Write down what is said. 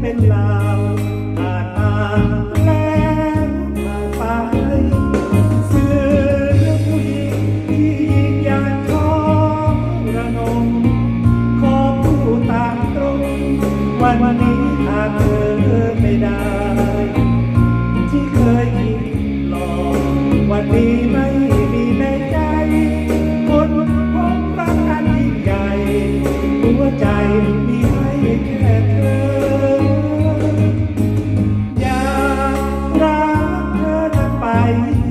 เป็นลาวผ่าแล้วาไปเสือผู้หญิงที่ยิ่งใหญ่ขอระนมของผู้ตางตรงวันนี้ถ้าเธอไม่ได้ ที่เคยคิดลอกวันนี้ light.